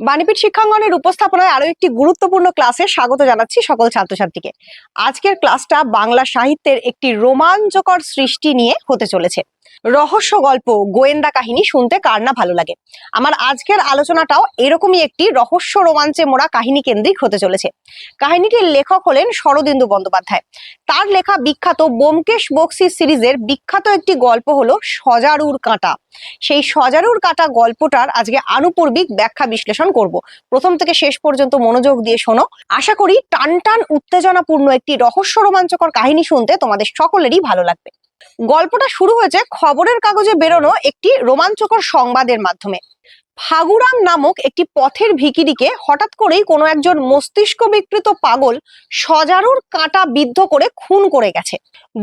বাণীপীঠ শিক্ষাঙ্গনের উপস্থাপনায় আরও একটি গুরুত্বপূর্ণ ক্লাসে স্বাগত জানাচ্ছি সকল ছাত্রছাত্রীকে। আজকের ক্লাসটা বাংলা সাহিত্যের একটি রোমাঞ্চকর সৃষ্টি নিয়ে হতে চলেছে। রহস্য গল্প, গোয়েন্দা কাহিনী শুনতে কার না ভালো লাগে? আমার আজকের আলোচনাটাও এরকমই একটি রহস্য রোমাঞ্চে মোড়া কাহিনী কেন্দ্রিক হতে চলেছে। কাহিনীটির লেখক হলেন শরদিন্দু বন্দ্যোপাধ্যায়। তার লেখা বিখ্যাত ব্যোমকেশ বক্সি সিরিজের বিখ্যাত একটি গল্প হলো সজারুর কাঁটা। সেই সজারুর কাঁটা গল্পটার আজকে আনুপূর্বিক ব্যাখ্যা বিশ্লেষণ করব। প্রথম থেকে শেষ পর্যন্ত মনোযোগ দিয়ে শোনো। আশা করি টান টান উত্তেজনাপূর্ণ একটি রহস্য রোমাঞ্চকর কাহিনী শুনতে তোমাদের সকলেরই ভালো লাগবে। গল্পটা শুরু হয়েছে খবরের কাগজে বেরোনো একটি রোমাঞ্চকর সংবাদের মাধ্যমে। ফাগুরাম নামক একটি পথের ভিকিরিকে হঠাৎ করেই কোনো একজন মস্তিষ্ক বিকৃত পাগল সজারুর কাঁটা বিদ্ধ করে খুন করে গেছে।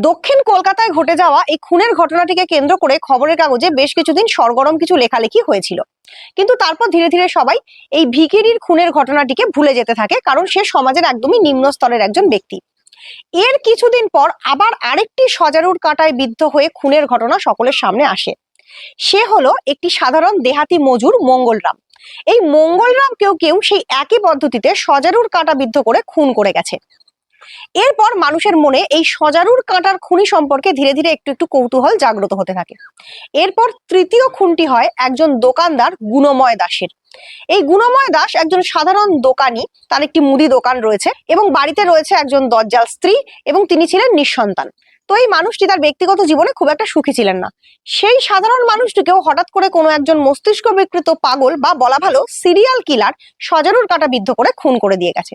দক্ষিণ কলকাতায় ঘটে যাওয়া এই খুনের ঘটনাটিকে কেন্দ্র করে খবরের কাগজে বেশ কিছুদিন সরগরম কিছু লেখালেখি হয়েছিল। কিন্তু তারপর ধীরে ধীরে সবাই এই ভিকিরির খুনের ঘটনাটিকে ভুলে যেতে থাকে, কারণ সে সমাজের একদমই নিম্ন স্তরের একজন ব্যক্তি। এর কিছুদিন পর আবার আরেকটি সজারুর কাটায় বিদ্ধ হয়ে খুনের ঘটনা সকলের সামনে আসে। সে হলো একটি সাধারণ দেহাতি মজুর মঙ্গলরাম। এই মঙ্গলরাম কেউ কেউ সেই একই পদ্ধতিতে সজারুর কাটা বিদ্ধ করে খুন করে গেছে। এরপর মানুষের মনে এই সজারুর কাঁটার খুনি সম্পর্কে ধীরে ধীরে একটু একটু কৌতূহল জাগ্রত হতে থাকে। এরপর তৃতীয় খুনটি হয় একজন দোকানদার গুণময় দাসের। এই গুণময় দাস একজন সাধারণ দোকানি, তার একটি মুদি দোকান রয়েছে এবং বাড়িতে রয়েছে একজন দজ্জাল স্ত্রী এবং তিনি ছিলেন নিঃসন্তান। তো এই মানুষটি তার ব্যক্তিগত জীবনে খুব একটা সুখী ছিলেন না। সেই সাধারণ মানুষটিকেও হঠাৎ করে কোনো একজন মস্তিষ্ক বিকৃত পাগল বা বলা ভালো সিরিয়াল কিলার সজারুর কাটা বিদ্ধ করে খুন করে দিয়ে গেছে।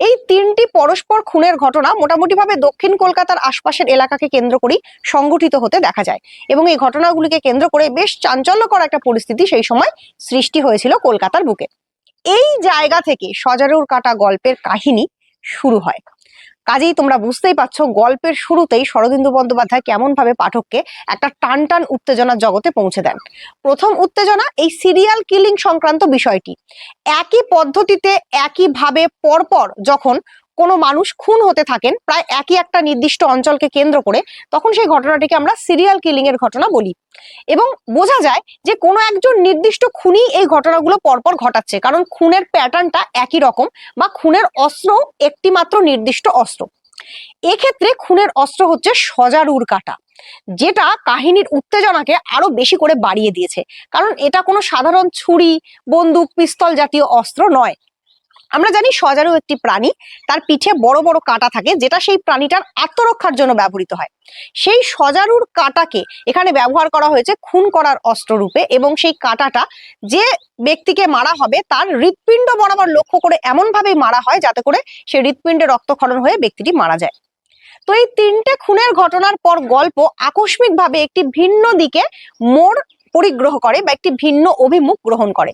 এই তিনটি পরস্পর খুনের ঘটনা মোটামুটিভাবে দক্ষিণ কলকাতার আশপাশের এলাকাকে কেন্দ্র করেই সংগঠিত হতে দেখা যায় এবং এই ঘটনাগুলিকে কেন্দ্র করে বেশ চাঞ্চল্যকর একটা পরিস্থিতি সেই সময় সৃষ্টি হয়েছিল কলকাতার বুকে। এই জায়গা থেকে সজারুর কাটা গল্পের কাহিনী শুরু হয়। কাজেই তোমরা বুঝতেই পারছ, গল্পের শুরুতেই শরদিন্দু বন্দ্যোপাধ্যায় কেমন ভাবে পাঠককে একটা টান টান উত্তেজনার জগতে পৌঁছে দেন। প্রথম উত্তেজনা এই সিরিয়াল কিলিং সংক্রান্ত বিষয়টি। একই পদ্ধতিতে একইভাবে পরপর যখন কোনো মানুষ খুন হতে থাকেন প্রায় একই একটা নির্দিষ্ট অঞ্চলকে কেন্দ্র করে, তখন সেই ঘটনাটিকে আমরা সিরিয়াল কিলিং এর ঘটনা বলি। এবং বোঝা যায় যে কোনো একজন নির্দিষ্ট খুনি এই ঘটনাগুলো পরপর ঘটাচ্ছে, কারণ খুনের প্যাটার্নটা একই রকম বা খুনের অস্ত্র একটি মাত্র নির্দিষ্ট অস্ত্র। এক্ষেত্রে খুনের অস্ত্র হচ্ছে সজারুর কাটা, যেটা কাহিনীর উত্তেজনাকে আরও বেশি করে বাড়িয়ে দিয়েছে। কারণ এটা কোনো সাধারণ ছুরি, বন্দুক, পিস্তল জাতীয় অস্ত্র নয়। আমরা জানি সজারু একটি প্রাণী, তার পিঠে বড় বড় কাঁটা থাকে, যেটা সেই প্রাণীটার আত্মরক্ষার জন্য ব্যবহৃত হয়। সেই সজারুর কাঁটাকে এখানে ব্যবহার করা হয়েছে খুন করার অস্ত্র রূপে এবং সেই কাঁটাটা যে ব্যক্তিকে মারা হবে, তার হৃৎপিণ্ড বরাবর লক্ষ্য করে এমন ভাবেই মারা হয় যাতে করে সেই হৃৎপিণ্ডে রক্তক্ষরণ হয়ে ব্যক্তিটি মারা যায়। তো এই তিনটে খুনের ঘটনার পর গল্প আকস্মিকভাবে একটি ভিন্ন দিকে মোড় পরিগ্রহ করে বা একটি ভিন্ন অভিমুখ গ্রহণ করে।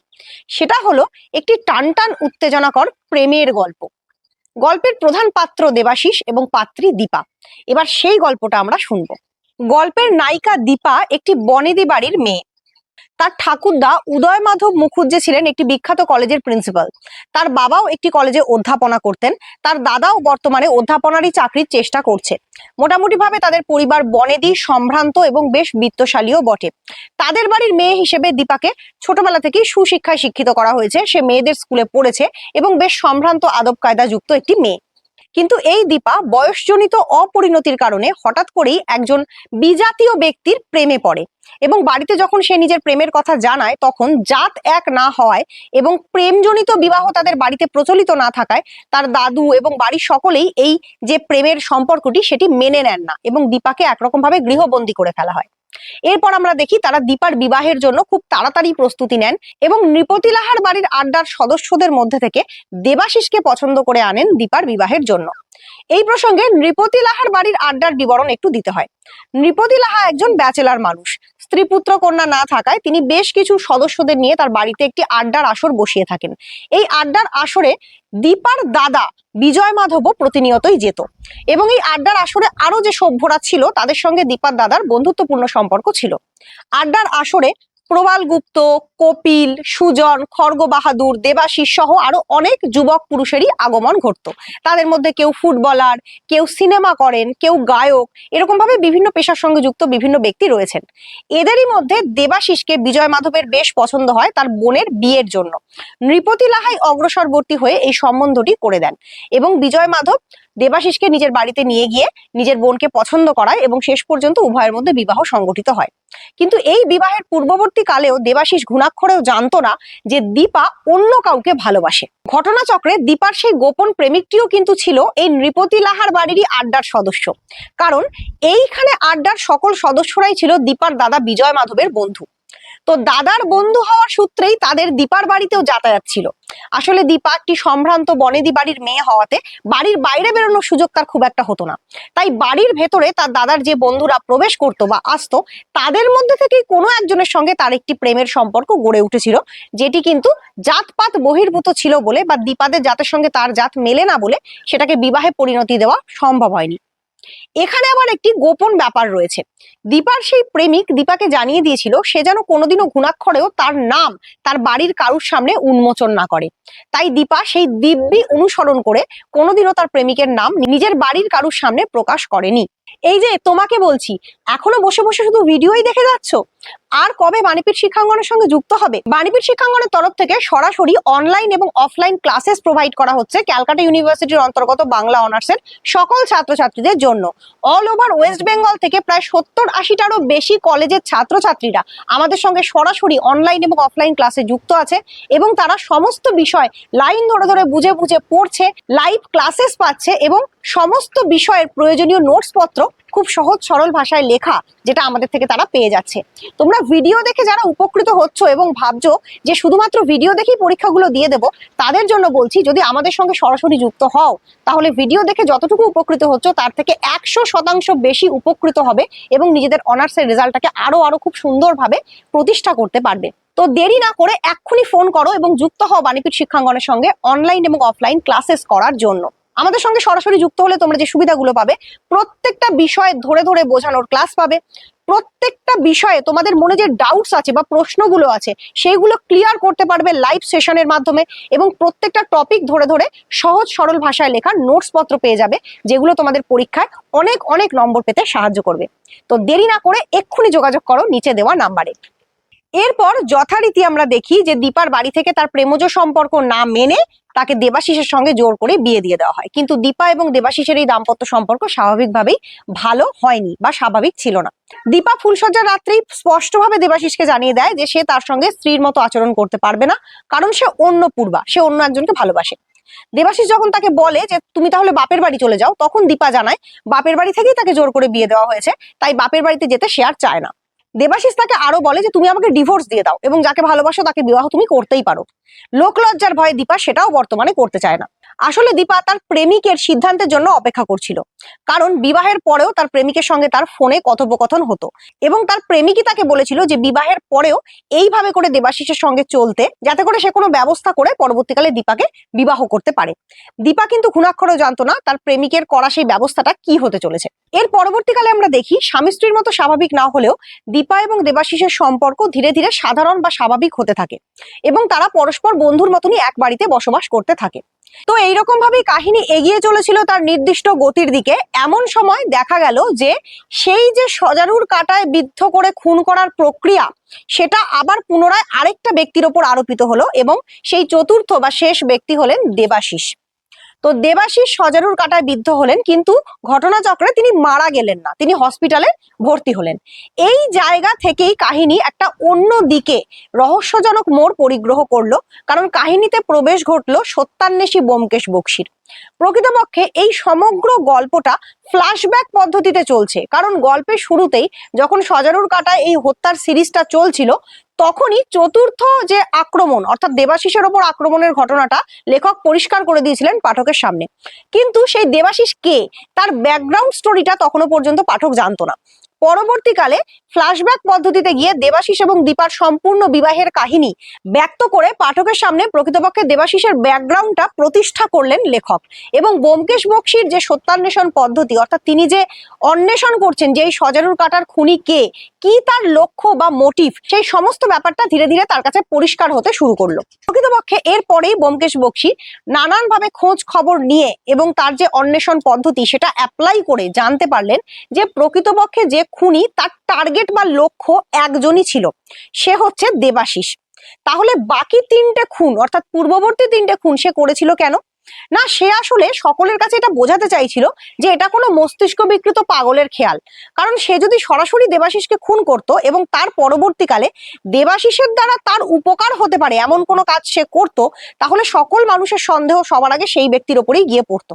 সেটা হলো একটি টানটান উত্তেজনাকর প্রেমের গল্প। গল্পের প্রধান পাত্র দেবাশিস এবং পাত্রী দীপা। এবার সেই গল্পটা আমরা শুনব। গল্পের নায়িকা দীপা একটি বনেদি বাড়ির মেয়ে। তার ঠাকুরদা উদয় মাধব মুখুজ্জে ছিলেন একটি বিখ্যাত কলেজের প্রিন্সিপাল। তার বাবাও একটি কলেজে অধ্যাপনা করতেন। তার দাদাও বর্তমানে অধ্যাপনারই চাকরির চেষ্টা করছে। মোটামুটি ভাবে তাদের পরিবার বনেদি, সম্ভ্রান্ত এবং বেশ বিত্তশালীও বটে। তাদের বাড়ির মেয়ে হিসেবে দীপাকে ছোটবেলা থেকেই সুশিক্ষায় শিক্ষিত করা হয়েছে। সে মেয়েদের স্কুলে পড়েছে এবং বেশ সম্ভ্রান্ত আদব কায়দা যুক্ত একটি মেয়ে। কিন্তু এই দীপা বয়সজনিত অপরিণতির কারণে হঠাৎ করেই একজন বিজাতীয় ব্যক্তির প্রেমে পড়ে এবং বাড়িতে যখন সে নিজের প্রেমের কথা জানায়, তখন জাত এক না হওয়ায় এবং প্রেমজনিত বিবাহ তাদের বাড়িতে প্রচলিত না থাকায় তার দাদু এবং বাড়ির সকলেই এই যে প্রেমের সম্পর্কটি সেটি মেনে নেন না এবং দীপাকে একরকম ভাবে গৃহবন্দী করে ফেলা হয়। এরপর আমরা দেখি তারা দীপার বিবাহের জন্য খুব তাড়াতাড়ি প্রস্তুতি নেন এবং নৃপতিলাহার বাড়ির আড্ডার সদস্যদের মধ্যে থেকে দেবাশিসকে পছন্দ করে আনেন দীপার বিবাহের জন্য। এই প্রসঙ্গে নৃপতি লাহার বাড়ির আড্ডার বিবরণ একটু দিতে হয়। নৃপতি লাহা একজন ব্যাচেলার মানুষ। স্ত্রী পুত্র কন্যা না থাকায় তিনি বেশ কিছু সদস্যদের নিয়ে তার বাড়িতে একটি আড্ডার আসর বসিয়ে থাকেন। এই আড্ডার আসরে দীপার দাদা বিজয় মাধবও প্রতিনিয়তই যেত। এবং এই আড্ডার আসরে আরও যে সভ্যরা ছিল, তাদের সঙ্গে দীপার দাদার বন্ধুত্বপূর্ণ সম্পর্ক ছিল। আড্ডার আসরে প্রবাল গুপ্ত, কপিল, সুজন খড়গ বাহাদুর দেবাশিস সহ আরও অনেক যুবক পুরুষেরই আগমন ঘটতো। তাদের মধ্যে কেউ ফুটবলার, কেউ সিনেমা করেন, কেউ গায়ক, এরকম ভাবে বিভিন্ন পেশার সঙ্গে যুক্ত বিভিন্ন ব্যক্তি রয়েছেন। এদেরই মধ্যে দেবাশিসকে বিজয় মাধবের বেশ পছন্দ হয় তার বোনের বিয়ের জন্য। নৃপতি লাহাই অগ্রসরবর্তী হয়ে এই সম্বন্ধটি করে দেন এবং বিজয় মাধব দেবাশিসকে নিজের বাড়িতে নিয়ে গিয়ে নিজের বোনকে পছন্দ করায় এবং শেষ পর্যন্ত উভয়ের মধ্যে বিবাহ সংগঠিত হয়। কিন্তু এই বিবাহের পূর্ববর্তী কালেও দেবাশিস ঘুণাক্ষরেও জানতো না যে দীপা অন্য কাউকে ভালোবাসে। ঘটনাচক্রে দীপার সেই গোপন প্রেমিকটিও কিন্তু ছিল এই নৃপতি লাহার বাড়িরই আড্ডার সদস্য। কারণ এইখানে আড্ডার সকল সদস্যরাই ছিল দীপার দাদা বিজয় মাধবের বন্ধু। তো দাদার বন্ধু হওয়ার সূত্রেই তাদের দীপার বাড়িতেও যাতায়াত ছিল। আসলে দীপা একটি সম্ভ্রান্ত বনেদি বাড়ির মেয়ে হওয়াতে বাড়ির বাইরে বেরোনোর সুযোগ তার খুব একটা হতো না। তাই বাড়ির ভেতরে তার দাদার যে বন্ধুরা প্রবেশ করতো বা আসতো, তাদের মধ্যে থেকেই কোনো একজনের সঙ্গে তার একটি প্রেমের সম্পর্ক গড়ে উঠেছিল, যেটি কিন্তু জাতপাত বহির্ভূত ছিল বলে বা দীপাদের জাতের সঙ্গে তার জাত মেলে না বলে সেটাকে বিবাহে পরিণতি দেওয়া সম্ভব হয়নি। এখানে আবার একটি গোপন ব্যাপার রয়েছে। দীপার সেই প্রেমিক দীপাকে জানিয়ে দিয়েছিল, সে যেন কোনোদিনও ঘুণাক্ষরেও তার নাম, তার বাড়ির কারুর সামনে উন্মোচন না করে। তাই দীপা সেই দিব্যি অনুসরণ করে কোনোদিনও তার প্রেমিকের নাম নিজের বাড়ির কারুর সামনে প্রকাশ করেনি। এই যে তোমাকে বলছি, এখনও বসে বসে শুধু ভিডিওই দেখে যাচ্ছ? আর কবে বাণীপীঠ শিক্ষাঙ্গনের সঙ্গে যুক্ত হবে? বাণীপীঠ শিক্ষাঙ্গনের তরফ থেকে সরাসরি অনলাইন এবং অফলাইন ক্লাসেস প্রোভাইড করা হচ্ছে ক্যালকাটা ইউনিভার্সিটির অন্তর্গত বাংলা অনার্সের সকল ছাত্রছাত্রীদের জন্য। অল ওভার ওয়েস্ট বেঙ্গল থেকে প্রায় সত্তর আশিটারও বেশি কলেজের ছাত্রছাত্রীরা আমাদের সঙ্গে সরাসরি অনলাইন এবং অফলাইন ক্লাসে যুক্ত আছে এবং তারা সমস্ত বিষয় লাইন ধরে ধরে বুঝে বুঝে পড়ছে লাইভ ক্লাসেস পাচ্ছে এবং সমস্ত বিষয়ের প্রয়োজনীয় নোটস পত্র খুব সহজ সরল ভাষায় লেখা যেটা আমাদের থেকে তারা পেয়ে যাচ্ছে। তোমরা ভিডিও দেখে যারা উপকৃত হচ্ছ এবং ভাবছ যে শুধুমাত্র ভিডিও দেখেই পরীক্ষাগুলো দিয়ে দেবো, তাদের জন্য বলছি যদি আমাদের সঙ্গে সরাসরি যুক্ত হও, তাহলে ভিডিও দেখে যতটুকু উপকৃত হচ্ছ তার থেকে একশো শতাংশ বেশি উপকৃত হবে এবং নিজেদের অনার্সের রেজাল্টটাকে আরও আরও খুব সুন্দরভাবে প্রতিষ্ঠা করতে পারবে। তো দেরি না করে এক্ষুনি ফোন করো এবং যুক্ত হও বাণীপীঠ শিক্ষাঙ্গনের সঙ্গে অনলাইন এবং অফলাইন ক্লাসেস করার জন্য। আমাদের সঙ্গে সরাসরি যুক্ত হলে তোমরা যে সুবিধাগুলো পাবে, প্রত্যেকটা বিষয়ে ধরে ধরে বোঝানোর ক্লাস পাবে। প্রত্যেকটা বিষয়ে তোমাদের মনে যে ডাউটস আছে বা প্রশ্নগুলো আছে, সেইগুলো ক্লিয়ার করতে পারবে লাইভ সেশনের মাধ্যমে এবং প্রত্যেকটা টপিক ধরে ধরে সহজ সরল ভাষায় লেখা নোটস পত্র পেয়ে যাবে, যেগুলো তোমাদের পরীক্ষায় অনেক অনেক নম্বর পেতে সাহায্য করবে। তো দেরি না করে এক্ষুনি যোগাযোগ করো নিচে দেওয়া নাম্বারে এরপর যথারীতি আমরা দেখি যে দীপার বাড়ি থেকে তার প্রেমজ সম্পর্ক না মেনে তাকে দেবাশিসের সঙ্গে জোর করে বিয়ে দিয়ে দেওয়া হয়। কিন্তু দীপা এবং দেবাশিসের এই দাম্পত্য সম্পর্ক স্বাভাবিকভাবেই ভালো হয়নি বা স্বাভাবিক ছিল না। দীপা ফুলসজ্জার রাত্রেই স্পষ্টভাবে দেবাশিসকে জানিয়ে দেয় যে সে তার সঙ্গে স্ত্রীর মতো আচরণ করতে পারবে না, কারণ সে অন্য পূর্বা, সে অন্য একজনকে ভালোবাসে। দেবাশিস যখন তাকে বলে যে তুমি তাহলে বাপের বাড়ি চলে যাও, তখন দীপা জানায়, বাপের বাড়ি থেকেই তাকে জোর করে বিয়ে দেওয়া হয়েছে, তাই বাপের বাড়িতে যেতে সে আর চায় না। দেবাশিস তাকে আরও বলে যে, তুমি আমাকে ডিভোর্স দিয়ে দাও এবং যাকে ভালোবাসো তাকে বিবাহ তুমি করতেই পারো। লোকলজ্জার ভয়ে দীপা সেটাও বর্তমানে করতে চায় না। আসলে দীপা তার প্রেমিকের সিদ্ধান্তের জন্য অপেক্ষা করছিল। কারণ বিবাহের পরেও তার প্রেমিকের সঙ্গে তার ফোনে কথোপকথন হতো এবং তার প্রেমিকই তাকে বলেছিল যে বিবাহের পরেও এইভাবে করে দেবাশিসের সঙ্গে চলতে যাতে করে সে কোনো ব্যবস্থা করে পরবর্তীকালে দীপাকে বিবাহ করতে পারে। দীপা কিন্তু ঘুণাক্ষরও জানতো না তার প্রেমিকের করা সেই ব্যবস্থাটা কি হতে চলেছে। এর পরবর্তীকালে আমরা দেখি, স্বামী স্ত্রীর মতো স্বাভাবিক না হলেও দীপা এবং দেবাশিসের সম্পর্ক ধীরে ধীরে সাধারণ বা স্বাভাবিক হতে থাকে এবং তারা পরস্পর বন্ধুর মতনই এক বাড়িতে বসবাস করতে থাকে। তো এইরকম ভাবে কাহিনী এগিয়ে চলেছিল তার নির্দিষ্ট গতির দিকে। এমন সময় দেখা গেল যে সেই যে সজারুর কাটায় বিদ্ধ করে খুন করার প্রক্রিয়া, সেটা আবার পুনরায় আরেকটা ব্যক্তির ওপর আরোপিত হলো এবং সেই চতুর্থ বা শেষ ব্যক্তি হলেন দেবাশিস। তো দেবাশিস সজারুর কাটায় বিদ্ধ হলেন, কিন্তু ঘটনাচক্রে তিনি মারা গেলেন না। তিনি হসপিটালে ভর্তি হলেন। এই জায়গা থেকেই কাহিনী একটা অন্য দিকে রহস্যজনক মোড় পরিগ্রহ করল। কারণ কাহিনীতে প্রবেশ ঘটলো সত্যান্বেষী বোমকেশ বক্সির। প্রকৃতপক্ষে এই সমগ্র গল্পটা ফ্ল্যাশব্যাক পদ্ধতিতে চলছে। কারণ গল্পের শুরুতেই যখন সজারুর কাটায় এই হত্যার সিরিজটা চলছিল, তখনই চতুর্থ যে আক্রমণ, অর্থাৎ দেবাশিসের ওপর আক্রমণের ঘটনাটা লেখক পরিষ্কার করে দিয়েছিলেন পাঠকের সামনে। কিন্তু সেই দেবাশিস কে? তার ব্যাকগ্রাউন্ড স্টোরিটা তখনও পর্যন্ত পাঠক জানতো না। পরবর্তীকালে ফ্ল্যাশব্যাক পদ্ধতিতে গিয়ে দেবাশিস এবং দীপার সম্পূর্ণ বিবাহের কাহিনী ব্যক্ত করে পাঠকের সামনে প্রকৃতপক্ষে দেবাশিসের ব্যাকগ্রাউন্ডটা প্রতিষ্ঠা করলেন লেখক। এবং ব্যোমকেশ বক্সির যে সত্যান্বেষণ পদ্ধতি, অর্থাৎ তিনি যে অন্বেষণ করছেন যে এই সজারুর কাটার খুনি কে, কি তার লক্ষ্য বা মোটিভ সেই সমস্ত ব্যাপারটা ধীরে ধীরে তার কাছে পরিষ্কার হতে শুরু করল। প্রকৃতপক্ষে এরপরেই ব্যোমকেশ বক্সি নানানভাবে খোঁজ খবর নিয়ে এবং তার যে অন্বেষণ পদ্ধতি, সেটা অ্যাপ্লাই করে জানতে পারলেন যে প্রকৃতপক্ষে যে খুনি তার টার্গেট বা লক্ষ্য একজনই ছিল। সে হচ্ছে দেবাশিস। তাহলে বাকি তিনটে খুন, অর্থাৎ পূর্ববর্তী তিনটে খুন সে করেছিল কেন? না, সে আসলে সকলের কাছে এটা বোঝাতে চাইছিল যে এটা কোনো মস্তিষ্ক বিকৃত পাগলের খেয়াল। কারণ সে যদি সরাসরি দেবাশিসকে খুন করত এবং তার পরবর্তীকালে দেবাশিসের দ্বারা তার উপকার হতে পারে এমন কোনো কাজ সে করত, তাহলে সকল মানুষের সন্দেহ সবার আগে সেই ব্যক্তির ওপরেই গিয়ে পড়তো।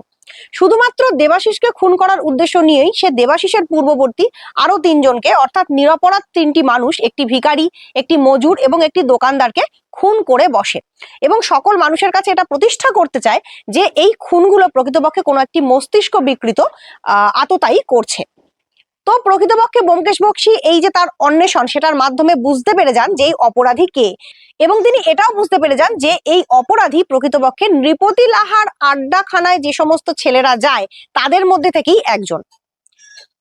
শুধুমাত্র দেবাশিসকে খুন করার উদ্দেশ্য নিয়েই সে দেবাশিসের পূর্ববর্তী আরও তিনজনকে অর্থাৎ নিরপরাধ তিনটি মানুষ একটি ভিকারি একটি মজুর এবং একটি দোকানদারকে খুন করে বসে। এবং সকল মানুষের কাছে এটা প্রতিষ্ঠা করতে চায় যে এই খুনগুলো প্রকৃতপক্ষে কোনো একটি মস্তিষ্ক বিকৃত আহ, আততায়ী করছে। তো প্রকৃতপক্ষে ব্যোমকেশ বক্সী এই যে তার অন্বেষণ, সেটার মাধ্যমে বুঝতে পেরে যান যে এই অপরাধী কে। এবং তিনি এটাও বুঝতে পেরে যান যে এই অপরাধী প্রকৃতপক্ষে নৃপতি লাহার আড্ডাখানায় যে সমস্ত ছেলেরা যায়, তাদের মধ্যে থেকেই একজন।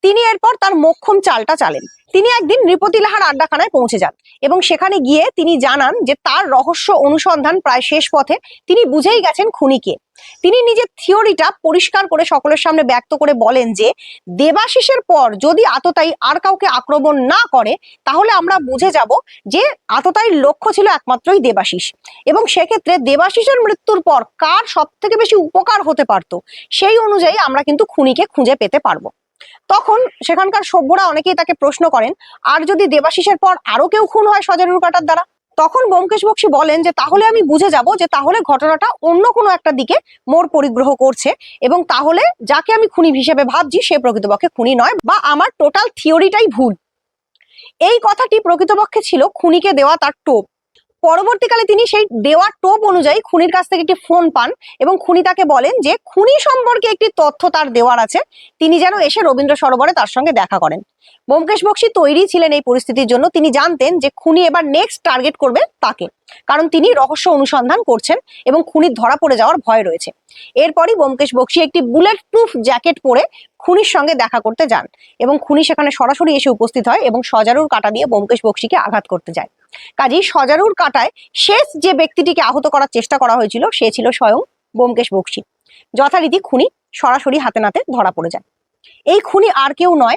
তিনি এরপর তার মোক্ষম চালটা চালেন। তিনি একদিন নৃপতি লাহার আড্ডাখানায় পৌঁছে যান এবং সেখানে গিয়ে তিনি জানান যে তার রহস্য অনুসন্ধান প্রায় শেষ পথে তিনি বুঝেই গেছেন খুনিকে। তিনি নিজের থিওরিটা পরিষ্কার করে সকলের সামনে ব্যক্ত করে বলেন যে, দেবাশিসের পর যদি আততায়ী আর কাউকে আক্রমণ না করে, তাহলে আমরা বুঝে যাব যে আততায়ীর লক্ষ্য ছিল একমাত্রই দেবাশিস। এবং সেক্ষেত্রে দেবাশিসের মৃত্যুর পর কার সব থেকে বেশি উপকার হতে পারত, সেই অনুযায়ী আমরা কিন্তু খুনিকে খুঁজে পেতে পারব। তখন সেখানকার সভ্যরা অনেকেই তাকে প্রশ্ন করেন, আর যদি দেবাশিসের পর আরও কেউ খুন হয় সজারুর কাটার দ্বারা? তখন ব্যোমকেশ বক্সী বলেন যে, তাহলে আমি বুঝে যাব যে, তাহলে ঘটনাটা অন্য কোনো একটা দিকে মোর পরিগ্রহ করছে এবং তাহলে যাকে আমি খুনি হিসেবে ভাবছি সে প্রকৃতপক্ষে খুনি নয় বা আমার টোটাল থিওরিটাই ভুল। এই কথাটি প্রকৃতপক্ষে ছিল খুনিকে দেওয়া তার টোপ। পরবর্তীকালে তিনি সেই দেওয়া টোপ অনুযায়ী খুনির কাছ থেকে একটি ফোন পান এবং খুনি তাকে বলেন যে খুনি সম্পর্কে একটি তথ্য তার দেওয়ার আছে। তিনি যেন এসে রবীন্দ্র সরোবরে তার সঙ্গে দেখা করেন। ব্যোমকেশ বক্সী তৈরি ছিলেন এই পরিস্থিতির জন্য। তিনি জানতেন যে খুনি এবার নেক্সট টার্গেট করবে তাকে, কারণ তিনি রহস্য অনুসন্ধান করছেন এবং খুনির ধরা পড়ে যাওয়ার ভয় রয়েছে। এরপরই ব্যোমকেশ বক্সী একটি বুলেট প্রুফ জ্যাকেট পরে খুনির সঙ্গে দেখা করতে যান এবং খুনি সেখানে সরাসরি এসে উপস্থিত হয় এবং সজারুর কাটা দিয়ে ব্যোমকেশ বক্সীকে আঘাত করতে যায়। কাজেই সজারুর কাটায় শেষ যে ব্যক্তিটিকে আহত করার চেষ্টা করা হয়েছিল, সে ছিল স্বয়ং ব্যোমকেশ বক্সী। যথারীতি খুনি সরাসরি হাতে নাতে ধরা পড়ে যায়। এই খুনি আর কেউ নয়,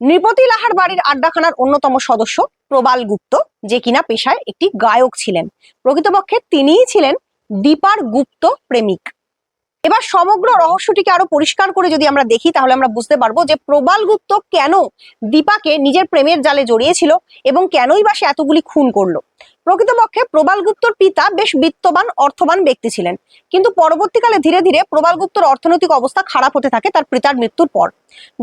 নৃপতি লাহার বাড়ির আড্ডাখানার অন্যতম সদস্য প্রবাল গুপ্ত, যে কিনা পেশায় একটি গায়ক ছিলেন। প্রকৃতপক্ষে তিনিই ছিলেন দীপার গুপ্ত প্রেমিক। এবার সমগ্র রহস্যটিকে আরও পরিষ্কার করে যদি আমরা দেখি, তাহলে আমরা বুঝতে পারব যে প্রবাল গুপ্ত কেন দীপাকে নিজের প্রেমের জালে জড়িয়েছিল এবং কেনই বা সে এতগুলি খুন করল। প্রকৃতপক্ষে প্রবাল গুপ্তর পিতা বেশ বিত্তবান, অর্থবান ব্যক্তি ছিলেন। কিন্তু পরবর্তীকালে ধীরে ধীরে প্রবাল গুপ্তর অর্থনৈতিক অবস্থা খারাপ হতে থাকে তার পিতার মৃত্যুর পর।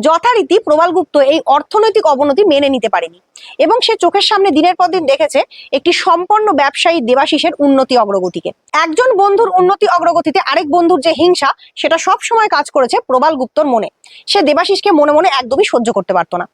যথারীতি প্রবাল গুপ্ত এই অর্থনৈতিক অবনতি মেনে নিতে পারেনি এবং সে চোখের সামনে দিনের পর দিন দেখেছে একটি সম্পন্ন ব্যবসায়ী দেবাশিসের উন্নতি অগ্রগতিকে। একজন বন্ধুর উন্নতি অগ্রগতিতে আরেক বন্ধুর যে হিংসা, সেটা সব সময় কাজ করেছে প্রবাল গুপ্তর মনে। সে দেবাশিসকে মনে মনে একদমই সহ্য করতে পারতো না।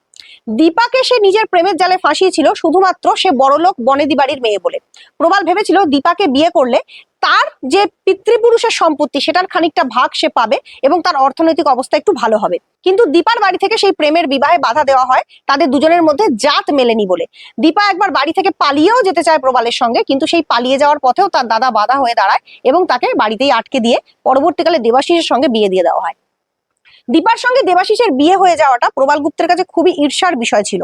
দীপাকে সে নিজের প্রেমের জালে ফাঁসিয়েছিল, শুধুমাত্র সে বড়লোক বনেদি বাড়ির মেয়ে বলে। প্রবাল ভেবেছিল দীপাকে বিয়ে করলে তার যে পিতৃপুরুষের সম্পত্তি, সেটার খানিকটা ভাগ সে পাবে এবং তার অর্থনৈতিক অবস্থা একটু ভালো হবে। কিন্তু দীপার বাড়ি থেকে সেই প্রেমের বিবাহে বাধা দেওয়া হয়, তাদের দুজনের মধ্যে জাত মেলেনি বলে। দীপা একবার বাড়ি থেকে পালিয়েও যেতে চায় প্রবালের সঙ্গে, কিন্তু সেই পালিয়ে যাওয়ার পথেও তার দাদা বাধা হয়ে দাঁড়ায় এবং তাকে বাড়িতেই আটকে দিয়ে পরবর্তীকালে দেবাশিসের সঙ্গে বিয়ে দিয়ে দেওয়া হয়। দীপার সঙ্গে দেবাশিসের বিয়ে হয়ে যাওয়াটা প্রবাল গুপ্তের কাছে খুবই ঈর্ষার বিষয় ছিল।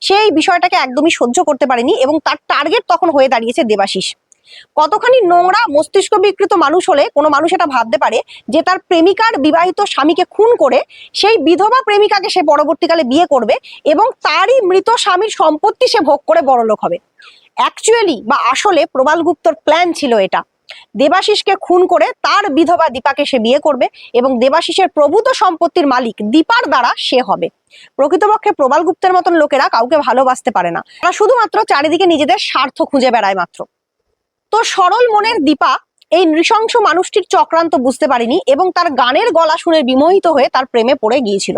সেই বিষয়টাকে একদমই সহ্য করতে পারেনি এবং তার টার্গেট তখন হয়ে দাঁড়িয়েছে দেবাশিস। কতখানি নোংরা, মস্তিষ্ক বিকৃত মানুষ হলে কোনো মানুষ এটা ভাবতে পারে যে তার প্রেমিকার বিবাহিত স্বামীকে খুন করে সেই বিধবা প্রেমিকাকে সে পরবর্তীকালে বিয়ে করবে এবং তারই মৃত স্বামীর সম্পত্তি সে ভোগ করে বড়লোক হবে। অ্যাকচুয়ালি বা আসলে প্রবাল গুপ্তর প্ল্যান ছিল এটা। দেবাশিসকে খুন করে তার বিধবা দীপাকে সে বিয়ে করবে এবং দেবাশিসের প্রভূত সম্পত্তির মালিক দীপার দ্বারা সে হবে। প্রকৃতপক্ষে প্রবাল গুপ্তের মতন লোকেরা কাউকে ভালোবাসতে পারে না। তারা শুধুমাত্র চারিদিকে নিজেদের স্বার্থ খুঁজে বেড়ায় মাত্র। তো সরল মনের দীপা এই নৃশংস মানুষটির চক্রান্ত বুঝতে পারেনি এবং তার গানের গলা শুনে বিমোহিত হয়ে তার প্রেমে পড়ে গিয়েছিল।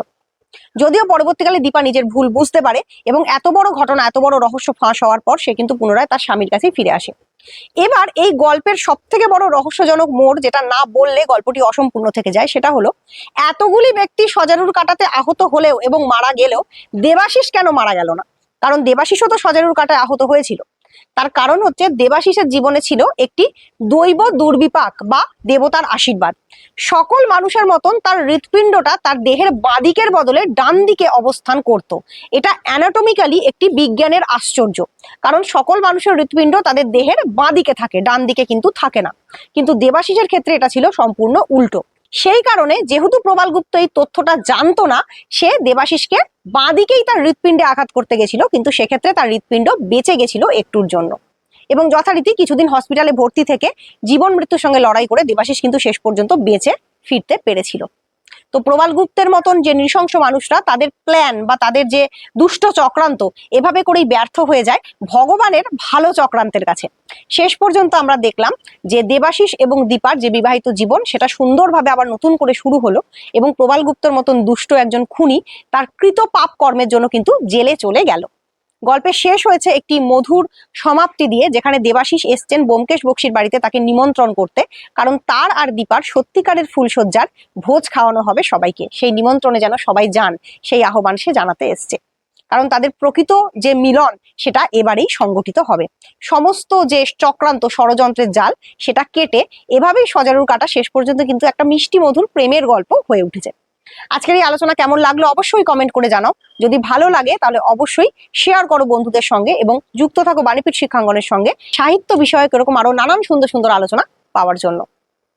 যদিও পরবর্তীকালে দীপা নিজের ভুল বুঝতে পারে এবং এত বড় ঘটনা, এত বড় রহস্য ফাঁস হওয়ার পর সে কিন্তু পুনরায় তার স্বামীর কাছে ফিরে আসে। এবার এই গল্পের সব থেকে বড় রহস্যজনক মোড়, যেটা না বললে গল্পটি অসম্পূর্ণ থেকে যায়, সেটা হলো, এতগুলি ব্যক্তি সজারুর কাটাতে আহত হলেও এবং মারা গেলেও দেবাশিস কেন মারা গেল না? কারণ দেবাশিসও তো সজারুর কাটায় আহত হয়েছিল। তার কারণ হচ্ছে দেবাশিসের জীবনে ছিল একটি দৈব দুর্বিপাক বা দেবতার আশীর্বাদ। সকল মানুষের মতন তার হৃৎপিণ্ডটা তার দেহের বাদিকের বদলে ডান দিকে অবস্থান করত। এটা অ্যানাটমিক্যালি একটি বিজ্ঞানের আশ্চর্য। কারণ সকল মানুষের হৃৎপিণ্ড তাদের দেহের বাদিকে থাকে ডান দিকে কিন্তু থাকে না। কিন্তু দেবাশিসের ক্ষেত্রে এটা ছিল সম্পূর্ণ উল্টো। সেই কারণে যেহেতু প্রবাল গুপ্ত এই তথ্যটা জানতো না, সে দেবাশিসকে বাঁদিকেই তার হৃৎপিণ্ডে আঘাত করতে গেছিল, কিন্তু সেক্ষেত্রে তার হৃৎপিণ্ড বেঁচে গেছিল একটুর জন্য। এবং যথারীতি কিছুদিন হসপিটালে ভর্তি থেকে জীবন মৃত্যুর সঙ্গে লড়াই করে দেবাশিস কিন্তু শেষ পর্যন্ত বেঁচে ফিরতে পেরেছিল। তো প্রবাল গুপ্তের মতন যে নৃশংস মানুষরা, তাদের প্ল্যান বা তাদের যে দুষ্ট চক্রান্ত, এভাবে করেই ব্যর্থ হয়ে যায় ভগবানের ভালো চক্রান্তের কাছে। শেষ পর্যন্ত আমরা দেখলাম যে দেবাশিস এবং দীপার যে বিবাহিত জীবন, সেটা সুন্দরভাবে আবার নতুন করে শুরু হলো এবং প্রবাল গুপ্তের মতন দুষ্ট একজন খুনি, তার কৃত পাপ কর্মের জন্য কিন্তু জেলে চলে গেল। গল্পের শেষ হয়েছে একটি মধুর সমাপ্তি দিয়ে, যেখানে দেবাশিস এসছেন বোমকেশ বক্সির বাড়িতে তাকে নিমন্ত্রণ করতে। কারণ তার আর দীপার সত্যিকারের ফুলসজ্জার ভোজ খাওয়ানো হবে সবাইকে। সেই নিমন্ত্রণে যেন সবাই যান, সেই আহ্বান সে জানাতে এসছে। কারণ তাদের প্রকৃত যে মিলন, সেটা এবারেই সংগঠিত হবে। সমস্ত যে চক্রান্ত ষড়যন্ত্রের জাল, সেটা কেটে এভাবেই সজারুর কাটা শেষ পর্যন্ত কিন্তু একটা মিষ্টি মধুর প্রেমের গল্প হয়ে উঠেছে। আজকের এই আলোচনা কেমন লাগল অবশ্যই কমেন্ট করে জানাও। যদি ভালো লাগে তাহলে অবশ্যই শেয়ার করো বন্ধুদের সঙ্গে এবং যুক্ত থাকো বাণীপীঠ শিক্ষাঙ্গনের সঙ্গে। সাহিত্য বিষয়ক এরকম আরও নানান সুন্দর সুন্দর আলোচনা পাওয়ার জন্য।